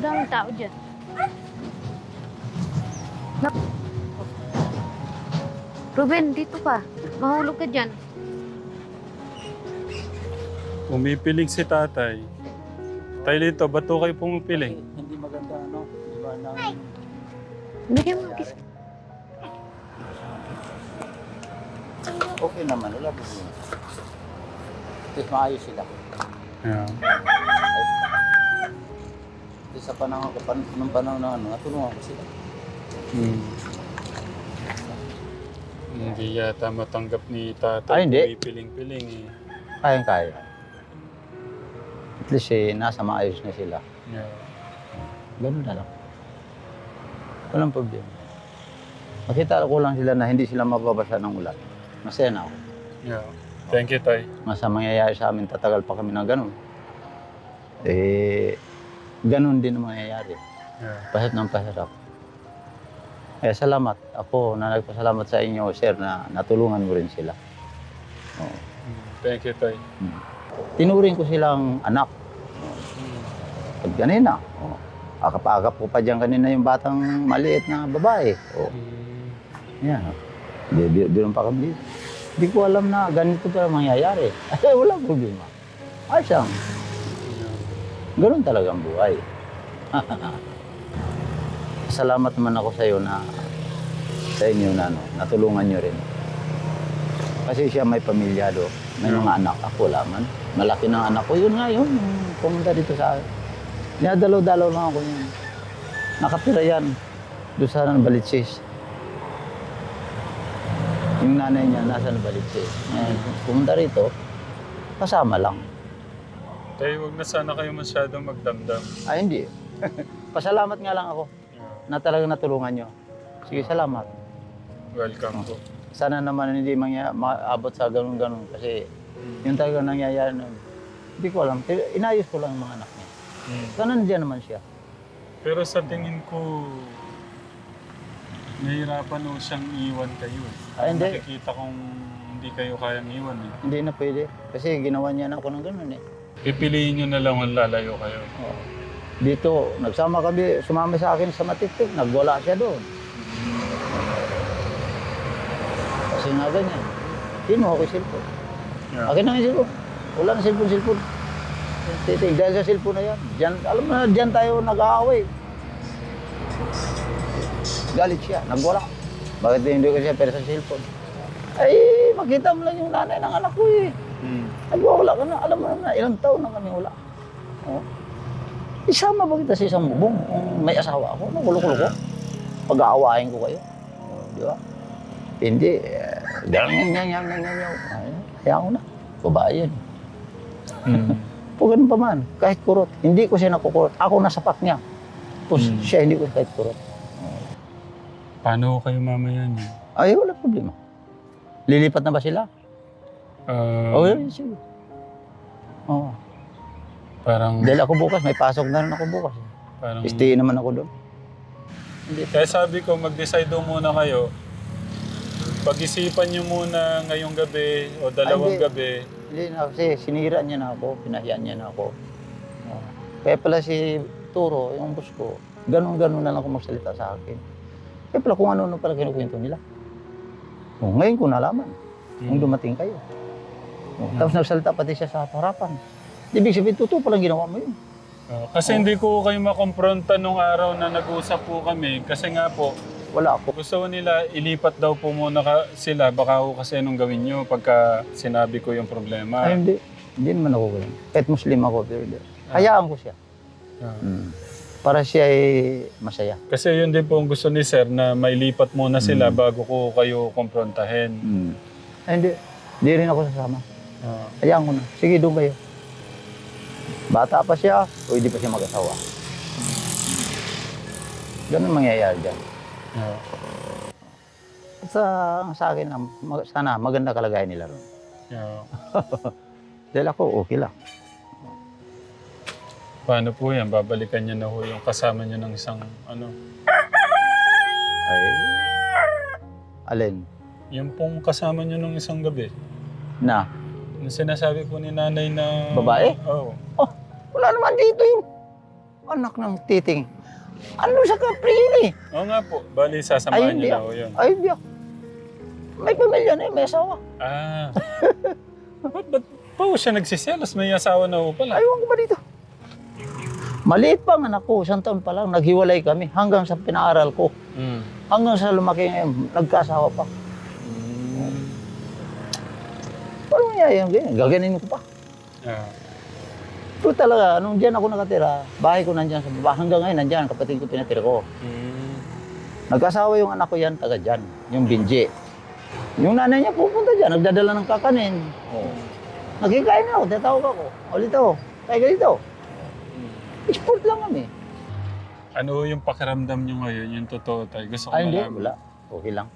Daming tao dyan. Ruben, dito ka. Mahulog ka dyan. Pumipilig si tatay. Tay Lito, ba't to kayo pumipiling? Hindi maganda, ano? Di ba, nang Bigyan mo kiss. okay naman, wala problema. Tapos maayos sila. Yeah. sa panahon, pan, nung panahon na ano, natulungan ko sila. Hmm. Hindi yata matanggap ni tatay Ay, hindi. pumipiling-piling eh. Kayang kaya. At least eh, nasa maayos na sila. Yeah. Ganun na lang. Walang problema. Makita ko lang sila na hindi sila mababasa ng ulan. Masaya na ako. Yeah. Thank you, tay. Masa mangyayari sa amin, tatagal pa kami ng ganun. Eh, ganun din ang mangyayari. Yeah. Pasat ng pasarap. Eh, salamat. Ako na nagpasalamat sa inyo, sir, na natulungan mo rin sila. Oo. Hmm. Thank you, tay. Tinuring ko silang anak. Hmm. Pag ganina. Oh. Akap-akap ko pa dyan kanina yung batang maliit na babae. Oh. Hmm. Yan. Di, di, di pa kami dito. Hindi ko alam na ganito pala mangyayari. Ay, wala problema. Ay, siyang. Ganun talaga ang buhay. Salamat naman ako sa iyo na sa inyo na ano, natulungan niyo rin. Kasi siya may pamilya do, may Yeah. mga anak. Ako laman. Malaki ng anak ko. Yun nga yun, pumunta dito sa akin. Dinadalaw-dalaw lang ako yun. Nakatira yan. Doon sa Balitsis. Yung nanay niya nasa Balitsis. Ngayon, pumunta rito, kasama lang. Tay, huwag na sana kayo masyadong magdamdam. Ay, hindi. Pasalamat nga lang ako na talagang natulungan nyo. Sige, salamat. Welcome po. Sana naman hindi mangya, maabot sa ganun-ganun kasi yung talagang nangyayari nun. Hindi ko alam. Inayos ko lang yung mga anak niya. Hmm. Sana nandiyan naman siya. Pero sa tingin ko, nahihirapan o siyang iwan kayo. eh. Ah, hindi. Nakikita kong hindi kayo kayang iwan eh. Hindi na pwede. Kasi ginawa niya na ako ng ganun eh. Pipiliin nyo na lang kung lalayo kayo. Oo. Dito, nagsama kami, sumama sa akin sa matitik, nagwala siya doon. Kasi nga ganyan. Kinuha ko yung cellphone. Yeah. Akin na yung cellphone. Wala na cellphone, cellphone. Titig, dahil sa cellphone na yan. Diyan, alam mo na, diyan tayo nag-aaway. Galit siya, nagwala. Bakit hindi ko siya pera sa cellphone? Ay, makita mo lang yung nanay ng anak ko eh. Hmm. Nagwawala ka na, alam mo na, ilang taon na kami wala. Oh. Isama ba kita sa isang bubong kung may asawa ako? Nagulo-gulo ko. Pag-aawain ko kayo. Oh, di ba? Hindi. Ganyan, ganyan, ganyan, ganyan. Ay, Hayaan ko na. Babae yan. Hmm. Pag ganun pa man, kahit kurot. Hindi ko siya nakukurot. Ako nasa pak niya. Tapos Hmm. siya hindi ko kahit kurot. Paano kayo mamaya niyo? Ay, wala problema. Lilipat na ba sila? Ah, Oo, yun, sige. Oo. Parang, Dahil ako bukas, may pasok na rin ako bukas. parang, Stay naman ako doon. kaya sabi ko, mag-decide daw muna kayo. Pag-isipan nyo muna ngayong gabi o dalawang hindi. gabi. Hindi na kasi sinira niya na ako, pinahiyaan niya na ako. Oo. Kaya pala si Turo, yung boss ko, ganun-ganun na lang ako magsalita sa akin. Kaya pala kung ano-ano pala kinukwento nila. O, ngayon ko nalaman, Hmm. dumating kayo. O, Tapos nagsalita pati siya sa harapan. Ibig sabihin, totoo palang ginawa mo yun. Ah, kasi hindi ko kayo makompronta nung araw na nag-usap po kami. Kasi nga po, Wala ako. gusto ko nila ilipat daw po muna ka, sila. Baka ako kasi anong gawin nyo pagka sinabi ko yung problema. Ay, hindi. Hindi naman ako ganun. Kahit Muslim ako, pero hindi. Hayaan ko siya. Ah. Mm. Para siya ay masaya. Kasi yun din po ang gusto ni Sir na mailipat muna sila Mm. bago ko kayo kumprontahin. Mm. Ay, hindi. Hindi rin ako sasama. Ah. Hayaan ko na. Sige, doon kayo. Bata pa siya, o hindi pa siya mag-asawa. Ganun mangyayari dyan. Ah. Sa, sa akin, mag- sana maganda kalagayan nila ron. Ah. Dahil ako, okay lang. Paano po yan? Babalikan niyo na ho yung kasama niyo ng isang ano. Ay, alin? Yung pong kasama niyo ng isang gabi. Na, Yung sinasabi po ni nanay na... Babae? Oo. wala naman dito yung anak ng titing. Ano sa Caprile? Oo nga po. Bali, sasamahan niyo ho yun. Ay, ako. May pamilya na, eh, may asawa. Ah. ba't, ba't pa siya nagsiselos? May asawa na ho pala. Aywan ko ba dito? Maliit pa ang anak ko, isang taon pa lang, naghiwalay kami hanggang sa pinaaral ko. Mm. Hanggang sa lumaki ngayon, nagkasawa pa. Niya yan? Ganyan, Gaganin ko pa. Ah. Pero talaga, nung diyan ako nakatira, bahay ko nandyan sa baba. Hanggang ngayon, nandyan, kapatid ko pinatira ko. Mm. Nagkasawa yung anak ko yan, taga dyan, yung Binji. Yung nanay niya pupunta dyan, nagdadala ng kakanin. Oh. Nagkikain na ako, tatawag ako. O dito, tayo ka dito. Export lang kami. Ano yung pakiramdam niyo ngayon? Yung totoo tayo. Gusto ko Ay, hindi, malaman. wala. Okay lang.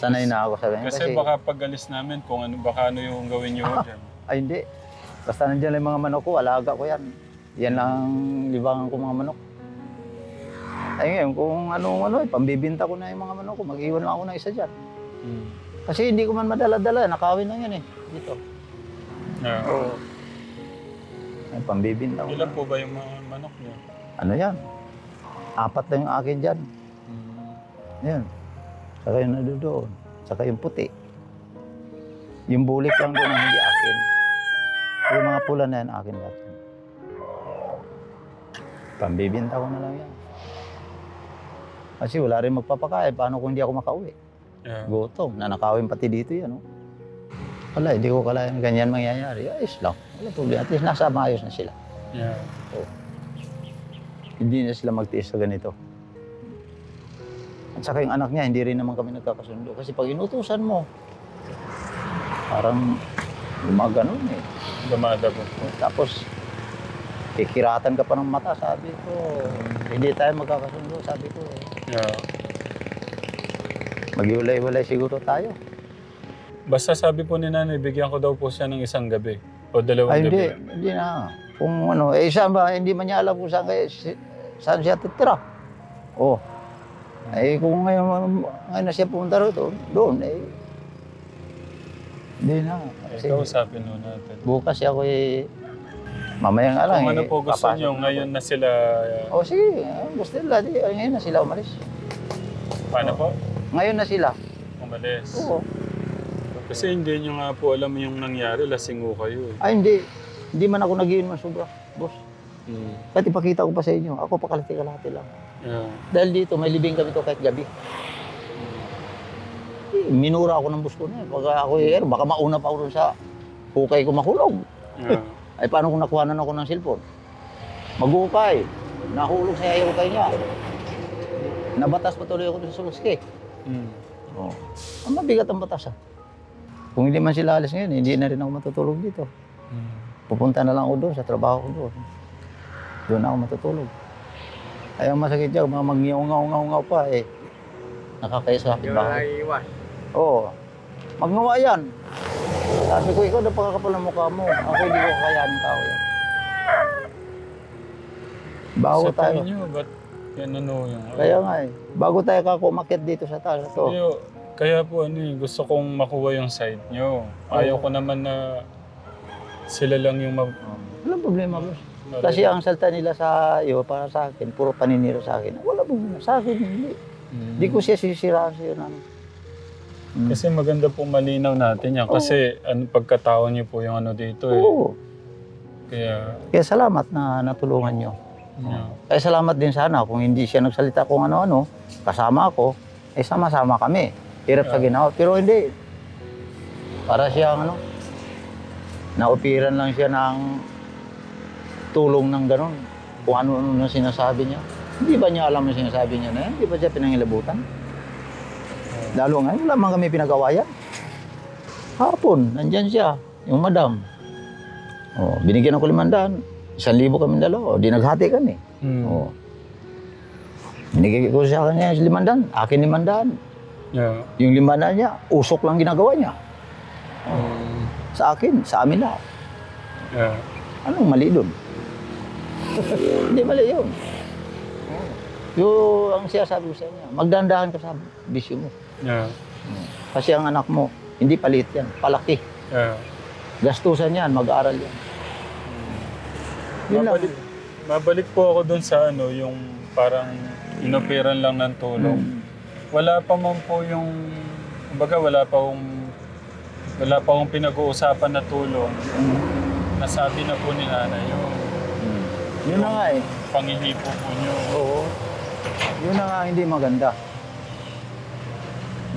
Sanay na ako sa ganyan. Kasi, baka pag alis namin, kung ano, baka ano yung gawin niyo dyan. Ay, hindi. Basta nandiyan lang yung mga manok ko, alaga ko yan. Yan lang ang libangan ko mga manok. Ay ngayon, kung anong ano, eh, pambibinta ko na yung mga manok ko, mag-iwan lang ako ng isa dyan. Mm. Kasi hindi ko man madala-dala, nakawin lang yan eh. Dito. Ah. Oo. Ay, pambibinta ko. Ilan po ba yung mga manok niyo? Ano yan? Apat lang yung akin dyan. Mm. Yan. Saka yung nandoon. Saka yung puti. Yung bulik lang doon hindi akin. Yung mga pula na yan, akin lahat. Pambibinta ko na lang yan. Kasi wala rin magpapakain. Paano kung hindi ako makauwi? Yeah. Gutom. Nanakawin pati dito yan. Oh. Wala, hindi ko kalayan ganyan mangyayari. Ayos lang. Wala problema. At least nasa maayos na sila. Yeah. Hindi na sila magtiis sa ganito. At saka yung anak niya, hindi rin naman kami nagkakasundo. Kasi pag inutusan mo, parang gumaganon eh. Dumadagot po. Tapos, kikiratan ka pa ng mata. Sabi ko, hindi tayo magkakasundo. Sabi ko, Yeah. maghiwalay-walay siguro tayo. Basta sabi po ni nanay, bigyan ko daw po siya ng isang gabi. O dalawang Ay, hindi. gabi. Hindi na. Kung ano, eh, saan ba, hindi man niya alam kung saan, kayo, si- saan siya titira. Oh. Eh, kung ngayon, ngayon na siya pumunta rito, doon, eh, hindi na. Eh, Sige. kausapin ho natin. Bukas ako eh, mamaya nga lang Kung eh. ano po gusto papasok niyo, na ako. ngayon na sila... uh, Oh, sige. Ang gusto nila, di, ay, ngayon na sila umalis. paano po? Ngayon na sila. Umalis. Oo. Kasi hindi niyo nga po alam yung nangyari, lasing ho kayo eh. Ay, hindi. Hindi man ako nagiinom ng sobra, boss. Mm. Kahit ipakita ko pa sa inyo, ako pakalati-kalati lang. Yeah. Dahil dito, may libing kami to kahit gabi. Eh, Minura ako ng bus ko na. eh. Pag ako eh, baka mauna pa ako sa hukay ko makulog. Yeah. Ay, paano kung nakuhanan ako ng cellphone? Magukay. Nahulog sa hukay niya. Nabatas pa tuloy ako sa suluski. Mm. Oh. Ang mabigat ang batas ah. Kung hindi man sila alis ngayon, hindi na rin ako matutulog dito. Mm. Pupunta na lang ako doon sa trabaho ko doon. Doon ako matutulog. Ay, ang masakit dyan, mga mag-ngaw-ngaw-ngaw pa eh. Nakakaya sa akin bahay. Oo. Magngawa yan. Sabi ko, ikaw na pagkakapal ng mukha mo. Ako hindi ko kakayanin tao yan. Bago Sa tayo. niyo, ba't yan ano yung... Kaya nga eh. Bago tayo kakumakit dito sa taas. Ito. Kaya po ano eh, gusto kong makuha yung side niyo. Ayaw ko naman na sila lang yung mag... Walang problema, boss. Kasi ang salta nila sa iyo, para sa akin, puro paniniro sa akin. Wala problema. Sa akin, hindi. Mm. Hindi ko siya sisiraan sa iyo na. Mm. Kasi maganda po malinaw natin yan. Kasi ano, pagkatao niyo po yung ano dito eh. Oo. Kaya, Kaya salamat na natulungan nyo. yeah. Kaya salamat din sana kung hindi siya nagsalita kung ano-ano, kasama ako, eh sama-sama kami. Hirap sa ginawa. Pero hindi. Para siyang ano, naupiran lang siya ng tulong ng gano'n. Kung ano-ano na sinasabi niya. Hindi ba niya alam ang sinasabi niya na yan? Hindi ba siya pinangilabutan? Lalo nga, wala man kami pinagawayan. Hapon, nandyan siya, yung madam. Oh, binigyan ako limandaan. Isang libo kami dalawa. O, di naghati kami. Mm. Oo. Binigay ko sa kanya yung limandaan. Akin limandaan. Yeah. Yung limandaan niya, usok lang ginagawa niya. Mm. Sa akin, sa amin lahat. Yeah. Anong mali doon? Hindi mali yun. Yung ang siya sabi ko sa kanya, magdandahan ka sa bisyo mo. Yeah. Kasi ang anak mo, hindi palit yan, palaki. Yeah. Gastusan yan, mag-aaral yan. Yun lang. Babalik, mabalik po ako dun sa ano, yung parang inoperan lang ng tulong. Mm. Wala pa man po yung, kumbaga wala pa yung, wala pa yung pinag-uusapan na tulong. Mm. Nasabi na po ni nanay yung. Yun na nga eh. pangihipo po niyo. Oo. Yun na nga hindi maganda.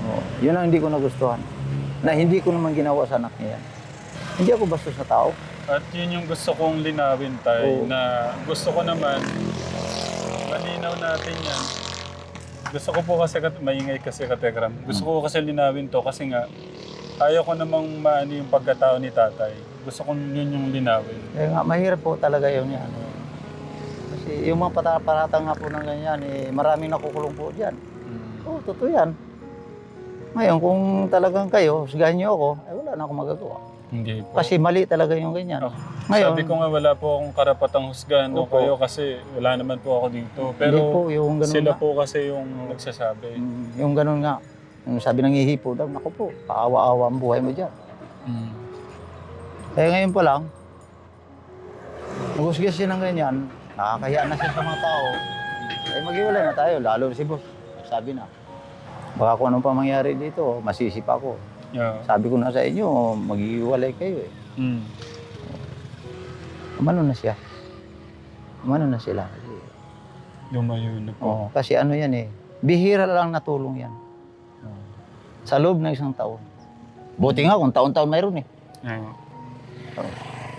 Oo. Yun ang hindi ko nagustuhan. Na hindi ko naman ginawa sa anak niya yan. Hindi ako bastos na tao. At yun yung gusto kong linawin tayo Oo. na gusto ko naman malinaw natin yan. Gusto ko po kasi, kat- maingay kasi katekram. Gusto ko kasi linawin to kasi nga ayaw ko namang maano yung pagkatao ni tatay. Gusto ko yun yung linawin. Kaya nga, mahirap po talaga yun yan. Kasi yung mga pata-parata nga po ng ganyan, eh, maraming nakukulong po dyan. Oo, totoo yan. Ngayon, kung talagang kayo, husgahan niyo ako, ay wala na akong magagawa. Hindi po. Kasi mali talaga yung ganyan. Oh, Ngayon, Sabi ko nga wala po akong karapatang husgahan no, Opo. kayo kasi wala naman po ako dito. hindi Pero po, yung ganun sila nga. po kasi yung nagsasabi. Mm, Yung ganun nga. Yung sabi ng hihipo daw, naku po, kaawa-awa ang buhay mo dyan. Mm. Kaya ngayon pa lang, nagusgas siya ng ganyan, nakakahiya na siya sa mga tao. Eh maghiwalay na tayo, lalo si boss. Sabi na, baka kung anong pa mangyari dito, masisi pa ako. Yeah. Sabi ko na sa inyo, maghiwalay kayo eh. Mm. Umano na siya. Umano na sila. Lumayo na po. Oo, kasi ano yan eh, bihira lang na tulong yan. Sa loob ng isang taon. Buti nga kung taon-taon mayroon eh. Yeah.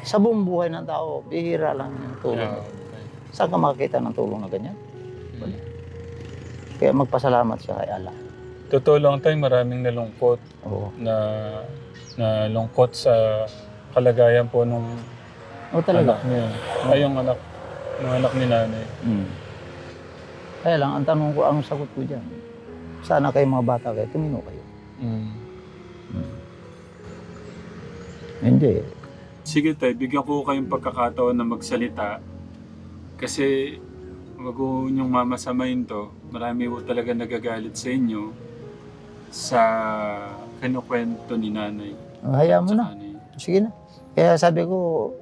Sa buong buhay ng tao, bihira lang yung tulong. Yeah. Saan ka makakita ng tulong na ganyan? Mm. Kaya magpasalamat siya kay Allah. Totoo lang tayo, maraming nalungkot Oo. na nalungkot sa kalagayan po nung talaga. anak niya. Ay, yung anak, yung anak ni nanay. Mm. Kaya lang, ang tanong ko, ang sagot ko dyan, sana kayo mga bata kayo, tumino kayo. Mm. Hindi. Sige tayo, bigyan ko kayong pagkakataon na magsalita. Kasi wag ko niyong mamasamayin to. Marami po talaga nagagalit sa inyo sa kinukwento ni nanay. Hayaan mo na. Ni- Sige na. Kaya sabi ko,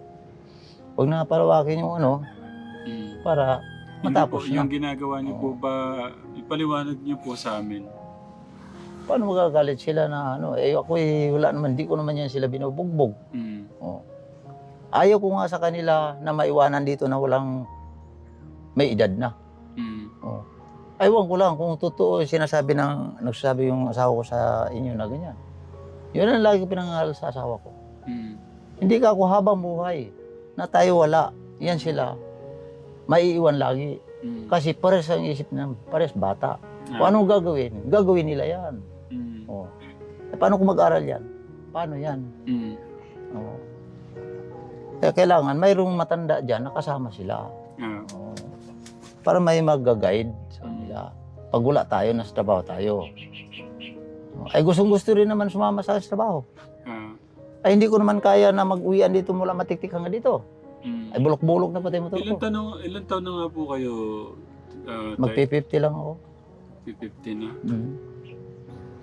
huwag na palawakin yung ano, Mm. para Hindi matapos po, na. Yung ginagawa niyo po ba, ipaliwanag niyo po sa amin. Paano magagalit sila na ano, eh ako eh, wala naman, di ko naman yan sila binubugbog. Mm. Oh. Ayaw ko nga sa kanila na maiwanan dito na walang may edad na. Mm. Oh. Aywan ko lang kung totoo sinasabi ng, nagsasabi yung asawa ko sa inyo na ganyan. Yun ang lagi pinangaral sa asawa ko. Mm. Hindi ka ako habang buhay na tayo wala. Yan sila. Maiiwan lagi. Mm. Kasi pares ang isip ng pares bata. Ah. Kung anong gagawin, gagawin nila yan. Mm. Oh. Eh, paano kung mag-aral yan? Paano yan? Mm. Oh. Kaya kailangan mayroong matanda dyan na kasama sila. Ah. Oh. Para may mag-guide sa kanila. Pag wala tayo, nasa trabaho tayo. Ay gustong gusto rin naman sumama sa trabaho. Ah. Ay hindi ko naman kaya na mag-uwian dito mula matiktik hanggang dito. Mm. Ay bulok-bulok na pati yung motor Ilan ko. tanong, ilan taon na nga po kayo, uh, Magpi-50 lang ako. 50 na? Mm.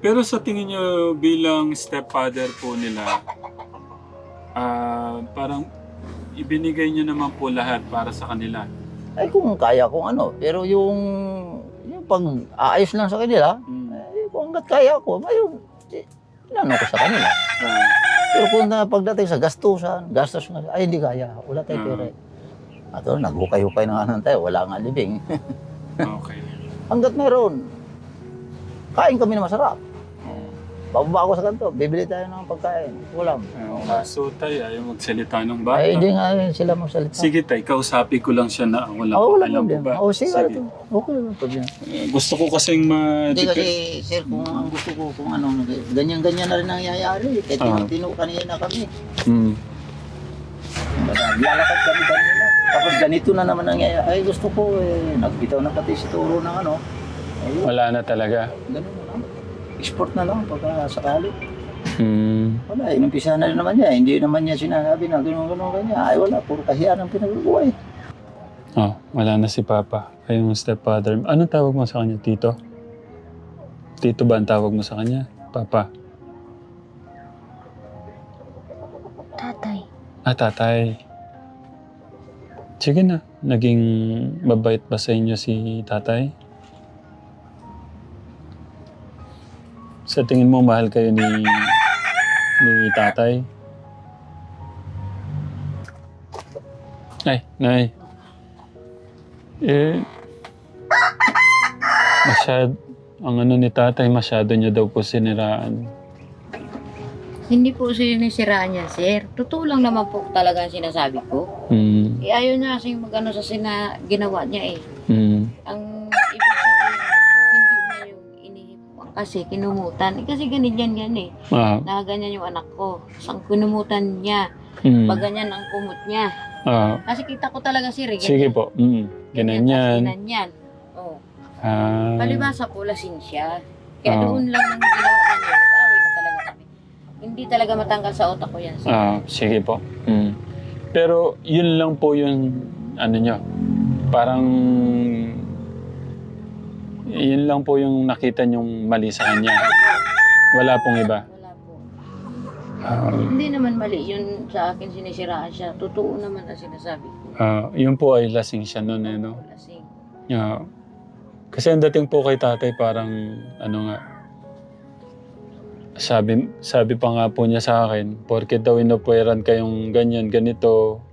Pero sa tingin niyo bilang stepfather po nila, ah parang ibinigay niyo naman po lahat para sa kanila. Ay kung kaya kung ano. Pero yung, yung pag aayos lang sa kanila, Mm. eh, kung hanggat kaya ko, mayroon. Eh, inano ko sa kanila. Ah, Pero kung na pagdating sa gastusan, gastos nga, ay hindi kaya. Wala tayong Ah. pera. eh. At oh, naghukay-hukay na nga tayo, wala nga libing. okay. hanggat meron, kain kami na masarap. Bababa ako sa kanto, bibili tayo ng pagkain. Ulam. Uh, so tay, ayaw magsalita ng bata. Ay, hindi nga yun sila magsalita. Sige tay, kausapin ko lang siya na ako lang. Oo, wala alam ko problema. ba? Oo, sige. Sige. Okay, wala problema. Eh, gusto ko kasing ma... Hindi kasi, sir, kung ang gusto ko, kung ano, ganyan-ganyan na rin ang nangyayari. Kahit Ah. tinutino kanina kami. Mm. Lalakad kami kanina. Tapos ganito na naman nangyayari. Ay, gusto ko, eh, nagbitaw na pati si Turo ng ano. Ayun, Wala na talaga. ganun na lang. Export na lang pagka sakali. Mm. Wala, inumpisa na rin naman niya. Hindi naman niya sinasabi na gano'n-gano'n ganyan. Ay, wala, puro kahiyan ang pinagagawa eh. Oh, wala na si Papa. Kayong stepfather. Anong tawag mo sa kanya, Tito? Tito ba ang tawag mo sa kanya? Papa? Tatay. Ah, tatay. Sige na. naging mabait ba sa inyo si tatay? Sa tingin mo, mahal kayo ni, ni tatay? Ay, nay. Eh, masyad, ang ano ni tatay, masyado niya daw po siniraan. Hindi po sinisiraan niya, sir. Totoo lang naman po talaga ang sinasabi ko. Hmm, Eh, ayaw niya kasi magano sa sina ginawa niya eh. hmm, Ang kasi kinumutan. Eh, kasi ganyan yan eh. ah, Nakaganyan yung anak ko. Sang kinumutan niya. hmm, Pag ganyan ang kumot niya. ah, Kasi kita ko talaga sir eh. sige po, hmm, ganyan. Ganyan. yan. Oh. Ah, Palibasa po lasing siya. Kaya Ah. doon lang nang ginawa niya niya. Nag-away na talaga kami. Hindi talaga matanggal sa utak ko yan. sir. Ah, sige po. Mm. Pero yun lang po yung ano nyo. Parang yun lang po yung nakita nyong mali sa kanya. Wala pong iba. Wala po. Ah, Hindi naman mali yun sa akin sinisiraan siya. Totoo naman ang sinasabi ko. ah, yun po ay lasing siya noon eh, no? Lasing. Yeah. Kasi ang dating po kay tatay parang ano nga, sabi, sabi pa nga po niya sa akin, porke daw inopweran kayong ganyan, ganito,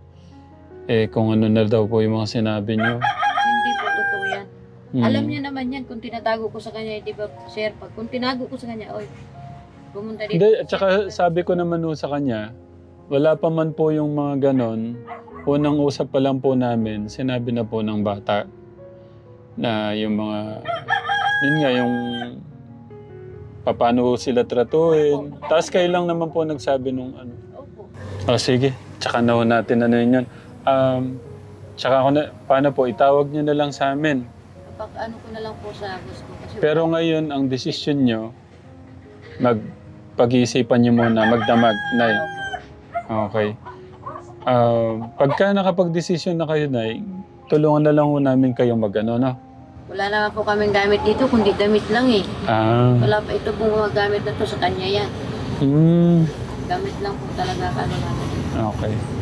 eh kung ano na daw po yung mga sinabi niyo. Hindi po totoo yan. Mm. Alam niya naman yan kung tinatago ko sa kanya, di ba, sir? Pag kung tinago ko sa kanya, oy, pumunta dito. Hindi, at saka sabi ko naman po sa kanya, wala pa man po yung mga ganon. Unang usap pa lang po namin, sinabi na po ng bata na yung mga, yun nga, yung paano sila tratuhin. Tapos kayo lang naman po nagsabi nung ano. Opo. Oh, sige, tsaka na natin ano yun yun. Um, tsaka ako na, paano po, itawag niyo na lang sa amin. Kapag ano ko na lang po sa ko. Kasi Pero ngayon, ang desisyon nyo, magpag-iisipan nyo muna, magdamag, Nay. Okay. Um, pagka nakapag-desisyon na kayo, Nay, tulungan na lang ho namin kayo mag-ano, no? Wala naman po kaming gamit dito, kundi damit lang eh. Ah, Wala pa ito pong mga gamit na to sa kanya yan. hmm, Gamit lang po talaga ano namin. okay.